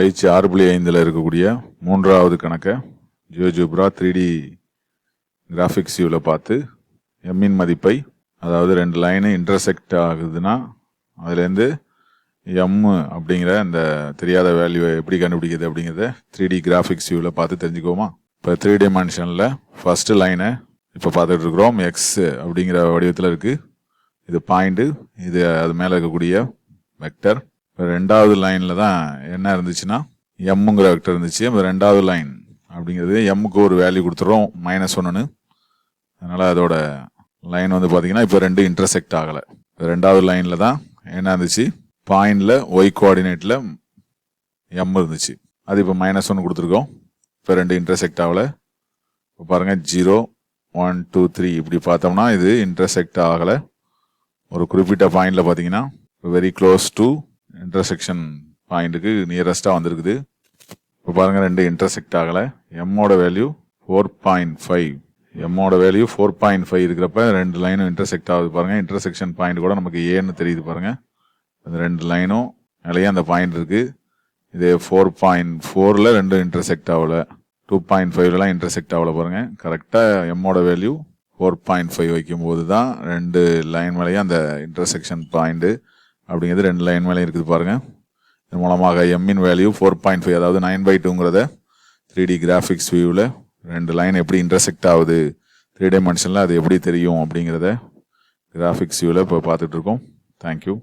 பயிற்சி ஆறு புள்ளி ஐந்தில் இருக்கக்கூடிய மூன்றாவது கணக்கை ஜியோஜிப்ரா த்ரீ டி கிராஃபிக்ஸ் வியூவில் பார்த்து எம்மின் மதிப்பை அதாவது ரெண்டு லைனு இன்டர்செக்ட் ஆகுதுன்னா அதுலேருந்து எம் அப்படிங்கிற அந்த தெரியாத வேல்யூவை எப்படி கண்டுபிடிக்கிறது அப்படிங்கிறத த்ரீ டி கிராஃபிக்ஸ் வியூவில் பார்த்து தெரிஞ்சுக்கோமா இப்போ த்ரீ டைமென்ஷனில் ஃபஸ்ட்டு லைனை இப்போ பார்த்துட்டு இருக்கிறோம். எக்ஸ் அப்படிங்கிற வடிவத்தில் இருக்குது இது பாயிண்ட்டு இது அது மேலே இருக்கக்கூடிய வெக்டர் ரெண்டாவது லைனில் தான் என்ன இருந்துச்சுன்னா எம்முங்கிற வெக்டர் இருந்துச்சு. இப்போ ரெண்டாவது லைன் அப்படிங்கிறது எம்முக்கு ஒரு வேல்யூ கொடுத்துறோம் மைனஸ் ஒன்றுன்னு அதனால் அதோட லைன் வந்து பார்த்தீங்கன்னா இப்போ ரெண்டு இன்டர்செக்ட் ஆகலை. ரெண்டாவது லைனில் தான் என்ன இருந்துச்சு? பாயிண்டில் ஒய் கோஆர்டினேட்டில் எம் இருந்துச்சு. அது இப்போ மைனஸ் ஒன்று கொடுத்துருக்கோம். இப்போ ரெண்டு இன்டர்செக்ட் ஆகலை. இப்போ பாருங்கள் ஜீரோ ஒன் டூ த்ரீ இப்படி பார்த்தோம்னா இது இன்டர்செக்ட் ஆகலை. ஒரு குறிப்பிட்ட பாயிண்டில் பார்த்தீங்கன்னா வெரி க்ளோஸ் டு இன்டர்செக்ஷன் பாயிண்ட்டுக்கு நியரஸ்ட்டாக வந்திருக்குது. இப்போ பாருங்கள் ரெண்டு இன்டர்செக்ட் ஆகலை. எம்மோட வேல்யூ ஃபோர் பாயிண்ட் ஃபைவ் எம்மோட வேல்யூ ஃபோர் பாயிண்ட் ஃபைவ் இருக்கிறப்ப ரெண்டு லைனும் இன்டர்செக்ட் ஆகுது பாருங்கள் இன்டர்செக்ஷன் பாயிண்ட் கூட நமக்கு ஏன்னு தெரியுது பாருங்கள் அந்த ரெண்டு லைனும் மேலேயே அந்த பாயிண்ட் இருக்கு. இது ஃபோர் பாயிண்ட் ஃபோரில் ரெண்டும் இன்டர்செக்ட் ஆகல. டூ பாயிண்ட் ஃபைவ்லாம் இன்டர்செக்ட் ஆகல பாருங்க. கரெக்டாக எம்மோட வேல்யூ ஃபோர் பாயிண்ட் ஃபைவ் வைக்கும்போது தான் ரெண்டு லைன் மேலேயும் அந்த இன்டர்செக்ஷன் பாயிண்ட்டு அப்படிங்கிறது ரெண்டு லைன் மேலே இருக்குது பாருங்க. இது மூலமாக எம்மின் வேல்யூ ஃபோர் பாயிண்ட் ஃபைவ் அதாவது நைன் பை டூங்கிறத த்ரீ டி கிராஃபிக்ஸ் வியூவில் ரெண்டு லைன் எப்படி இன்டர்செக்ட் ஆகுது த்ரீ டைமென்ஷனில் அது எப்படி தெரியும் அப்படிங்கிறத கிராஃபிக்ஸ் வியூவில் இப்போ பார்த்துட்ருக்கோம் தேங்க்யூ